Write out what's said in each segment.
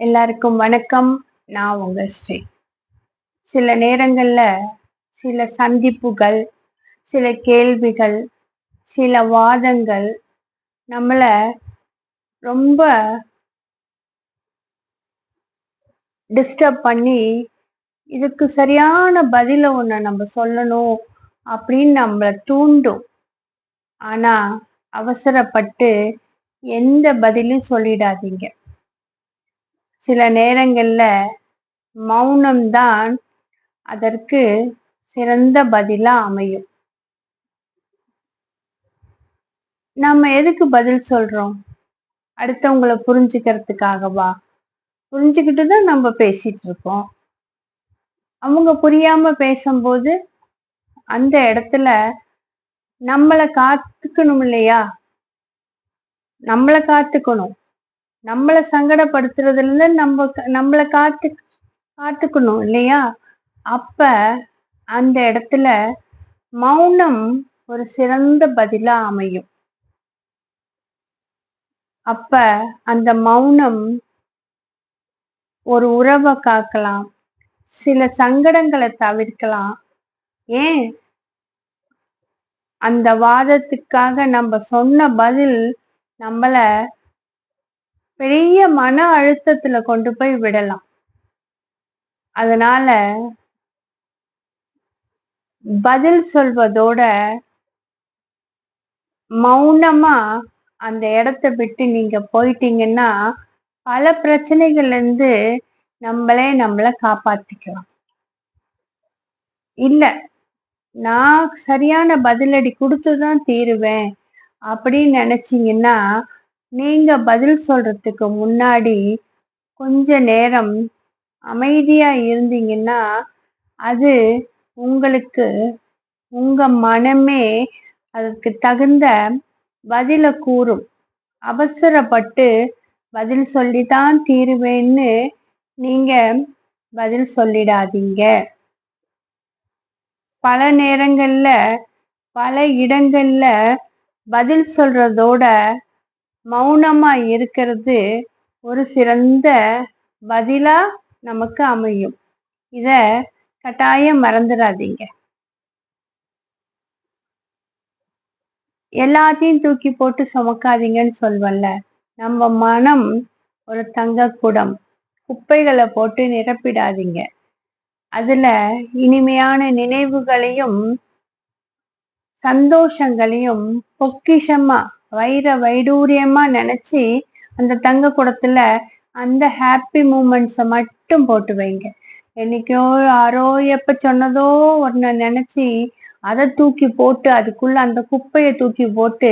எல்லாருக்கும் வணக்கம். நான் உங்க ஸ்ரீ. சில நேரங்கள்ல சில சந்திப்புகள் சில கேள்விகள் சில வாதங்கள் நம்மளை ரொம்ப டிஸ்டர்ப் பண்ணி இதுக்கு சரியான பதில ஒன்று நம்ம சொல்லணும் அப்படின்னு நம்மளை தூண்டும். ஆனா அவசரப்பட்டு எந்த பதிலும் சொல்லிடாதீங்க. சில நேரங்கள்ல மௌனம்தான் அதற்கு சிறந்த பதிலா அமையும். நம்ம எதுக்கு பதில் சொல்றோம்? அடுத்தவங்களை புரிஞ்சுக்கிறதுக்காகவா? புரிஞ்சுக்கிட்டு தான் நம்ம பேசிட்டு இருக்கோம் அவங்க புரியாம பேசும்போது அந்த இடத்துல நம்மளை காத்துக்கணும் இல்லையா? நம்மளை காத்துக்கணும். நம்மளை சங்கடப்படுத்துறதுல நம்ம நம்மளை காத்து காத்துக்கணும் இல்லையா? அப்ப அந்த இடத்துல மௌனம் ஒரு சிறந்த பதிலா அமையும். அப்ப அந்த மௌனம் ஒரு உறவை காக்கலாம் சில சங்கடங்களை தவிர்க்கலாம். ஏன்? அந்த வாதத்துக்காக நம்ம சொன்ன பதில் நம்மள பெரிய மன அழுத்தத்துல கொண்டு போய் விடலாம். அதனால பதில் சொல்வதோட மௌனமா அந்த இடத்த விட்டு நீங்க போயிட்டீங்கன்னா பல பிரச்சனைகள்ல இருந்து நம்மளே நம்மள காப்பாத்திக்கலாம். இல்ல நான் சரியான பதிலடி கொடுத்துதான் தீருவேன் அப்படின்னு நினைச்சீங்கன்னா நீங்க பதில் சொல்றதுக்கு முன்னாடி கொஞ்ச நேரம் அமைதியா இருந்தீங்கன்னா அது உங்களுக்கு உங்க மனமே அதுக்கு தகுந்த பதில கூறும். அவசரப்பட்டு பதில் சொல்லிதான் தீருவேன்னு நீங்க பதில் சொல்லிடாதீங்க. பல நேரங்கள்ல பல இடங்கள்ல பதில் சொல்றதோட மௌனமா இருக்கிறது ஒரு சிறந்த பதிலா நமக்கு அமையும். இத கட்டாயம் மறந்துடாதீங்க. எல்லாத்தையும் தூக்கி போட்டு சுமக்காதீங்கன்னு சொல்வல்ல நம்ம மனம் ஒரு தங்க குடம் குப்பைகளை போட்டு நிரப்பிடாதீங்க. அதுல இனிமையான நினைவுகளையும் சந்தோஷங்களையும் பொக்கிஷமா வைர வைடூரியமா நினைச்சு அந்த தங்க குடத்துல அந்த ஹாப்பி மூமெண்ட்ஸை மட்டும் போட்டு வைங்க. என்னைக்கோ யாரோ எப்ப சொன்னதோ ஒன்ன நினைச்சு அதை தூக்கி போட்டு அதுக்குள்ள அந்த குப்பையை தூக்கி போட்டு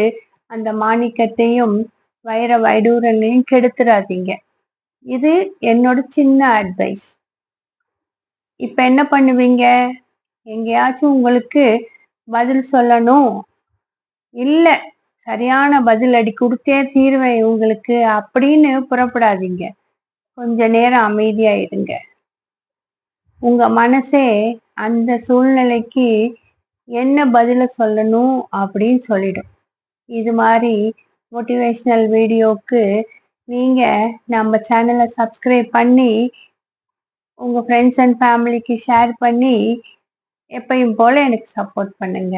அந்த மாணிக்கத்தையும் வைர வைடூரங்களையும் கெடுத்துடாதீங்க இது என்னோட சின்ன அட்வைஸ் இப்ப என்ன பண்ணுவீங்க? எங்கேயாச்சும் உங்களுக்கு பதில் சொல்லணும்? இல்லை சரியான பதில் அடி கொடுத்தே தீர்வேன் உங்களுக்கு அப்படின்னு புறப்படாதீங்க. கொஞ்ச நேரம் அமைதியா இருங்க உங்க மனசே அந்த சூழ்நிலைக்கு என்ன பதில சொல்லணும் அப்படின்னு சொல்லிடும். இது மாதிரி மோட்டிவேஷ்னல் வீடியோக்கு நீங்க நம்ம சேனலை சப்ஸ்கிரைப் பண்ணி உங்க ஃப்ரெண்ட்ஸ் அண்ட் ஃபேமிலிக்கு ஷேர் பண்ணி எப்பயும் போல எனக்கு சப்போர்ட் பண்ணுங்க.